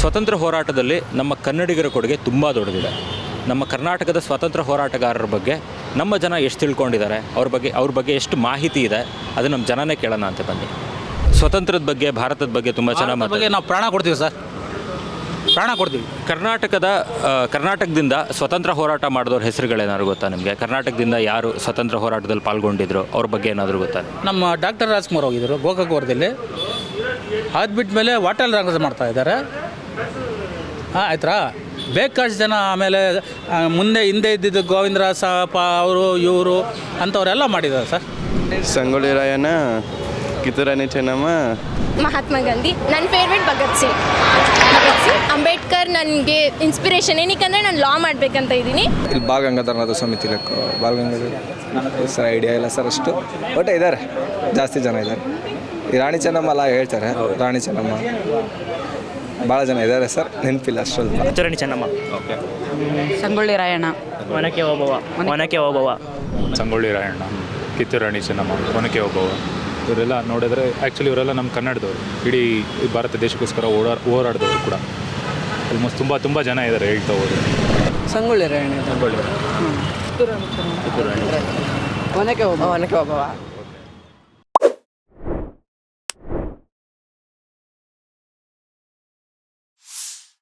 ಸ್ವತಂತ್ರ ಹೋರಾಟದಲ್ಲಿ ನಮ್ಮ ಕನ್ನಡಿಗರ ಕೊಡುಗೆ ತುಂಬ ದೊಡ್ಡದಿದೆ. ನಮ್ಮ ಕರ್ನಾಟಕದ ಸ್ವಾತಂತ್ರ್ಯ ಹೋರಾಟಗಾರರ ಬಗ್ಗೆ ನಮ್ಮ ಜನ ಎಷ್ಟು ತಿಳ್ಕೊಂಡಿದ್ದಾರೆ ಅವ್ರ ಬಗ್ಗೆ ಅವ್ರ ಬಗ್ಗೆ ಎಷ್ಟು ಮಾಹಿತಿ ಇದೆ ಅದು ನಮ್ಮ ಜನನೇ ಕೇಳೋಣ ಅಂತ ಬನ್ನಿ. ಸ್ವತಂತ್ರದ ಬಗ್ಗೆ ಭಾರತದ ಬಗ್ಗೆ ತುಂಬ ಚೆನ್ನಾಗಿ ಬಗ್ಗೆ ನಾವು ಪ್ರಾಣ ಕೊಡ್ತೀವಿ ಸರ್. ಪ್ರಾಣ ಕೊಡ್ತೀವಿ. ಕರ್ನಾಟಕದ ಕರ್ನಾಟಕದಿಂದ ಸ್ವತಂತ್ರ ಹೋರಾಟ ಮಾಡಿದವ್ರ ಹೆಸರುಗಳೇನಾದ್ರು ಗೊತ್ತಾ ನಿಮಗೆ? ಕರ್ನಾಟಕದಿಂದ ಯಾರು ಸ್ವತಂತ್ರ ಹೋರಾಟದಲ್ಲಿ ಪಾಲ್ಗೊಂಡಿದ್ರು ಅವ್ರ ಬಗ್ಗೆ ಏನಾದರೂ ಗೊತ್ತಾ? ನಮ್ಮ ಡಾಕ್ಟರ್ ರಾಜ್ಕುಮಾರ್ ಹೋಗಿದ್ದರು ಗೋಕಾಕವರದಲ್ಲಿ ಅದು ಬಿಟ್ಟ ಮೇಲೆ ವಾಟಲ್ ರಂಗದ ಮಾಡ್ತಾ ಇದ್ದಾರೆ. ಹಾಂ ಆಯ್ತಾ ಬೇಕಾಷ್ಟು ಜನ ಆಮೇಲೆ ಮುಂದೆ ಹಿಂದೆ ಇದ್ದಿದ್ದು ಗೋವಿಂದರಾಜ ಸಾಪ ಅವರು ಇವರು ಅಂಥವರೆಲ್ಲ ಮಾಡಿದ್ದಾರೆ ಸರ್? ಸಂಗೊಳ್ಳಿ ರಾಯಣ್ಣ ಕಿತ್ತೂರಾಣಿ ಚೆನ್ನಮ್ಮ. ಮಹಾತ್ಮ ಗಾಂಧಿ ನನ್ನ ಫೇವ್ರೆಟ್ ಭಗತ್ ಸಿಂಗ್. ಭಗತ್ ಸಿಂಗ್ ಅಂಬೇಡ್ಕರ್ ನನಗೆ ಇನ್ಸ್ಪಿರೇಷನ್ ಏನಕ್ಕಂದರೆ ನಾನು ಲಾ ಮಾಡಬೇಕಂತ ಇದ್ದೀನಿ. ಇಲ್ಲಿ ಬಾಲ್ ಗಂಗಾಧರನಾಥ ಸ್ವಾಮಿ ತಿಲಕ್ ಬಾಲ್ ಗಂಗಾಧರ್ ಸರ್ ಐಡಿಯಾ ಇಲ್ಲ ಸರ್ ಅಷ್ಟು. ಬಟ್ ಇದ್ದಾರೆ ಜಾಸ್ತಿ ಜನ ಇದ್ದಾರೆ. ಈ ರಾಣಿ ಚೆನ್ನಮ್ಮ ಅಲ್ಲ ಹೇಳ್ತಾರೆ ರಾಣಿ ಚೆನ್ನಮ್ಮ. ಭಾಳ ಜನ ಇದ್ದಾರೆ ಸರ್ ನೆನಪಿಲ್ಲ ಅಷ್ಟೊಂದು. ಸ್ವಲ್ಪ ಚೆನ್ನಮ್ಮ. ಚೆನ್ನಮ್ಮ ಸಂಗೊಳ್ಳಿ ರಾಯಣ್ಣ. ಒನಕೆ ಓಬವ್ವ ಒನಕೆ ಓಬವ್ವ. ಸಂಗೊಳ್ಳಿ ರಾಯಣ್ಣ ಕಿತ್ತೂರಾಣಿ ಚೆನ್ನಮ್ಮ ಒನಕೆ ಓಬವ್ವ. ಇವರೆಲ್ಲ ನೋಡಿದ್ರೆ ಆ್ಯಕ್ಚುಲಿ ಇವರೆಲ್ಲ ನಮ್ಮ ಕನ್ನಡದವರು. ಇಡೀ ಭಾರತ ದೇಶಕ್ಕೋಸ್ಕರ ಓಡಾ ಹೋರಾಡಿದವರು ಕೂಡ. ಆಲ್ಮೋಸ್ಟ್ ತುಂಬ ತುಂಬ ಜನ ಇದ್ದಾರೆ ಹೇಳ್ತಾ ಹೋದ್ರೆ. ಸಂಗೊಳ್ಳಿ ರಾಯಣ್ಣ. ಸಂಗೊಳ್ಳಿ ಒನಕೆ ಒಬ್ಬ ಒನಕೆ ಒಬ್ಬವ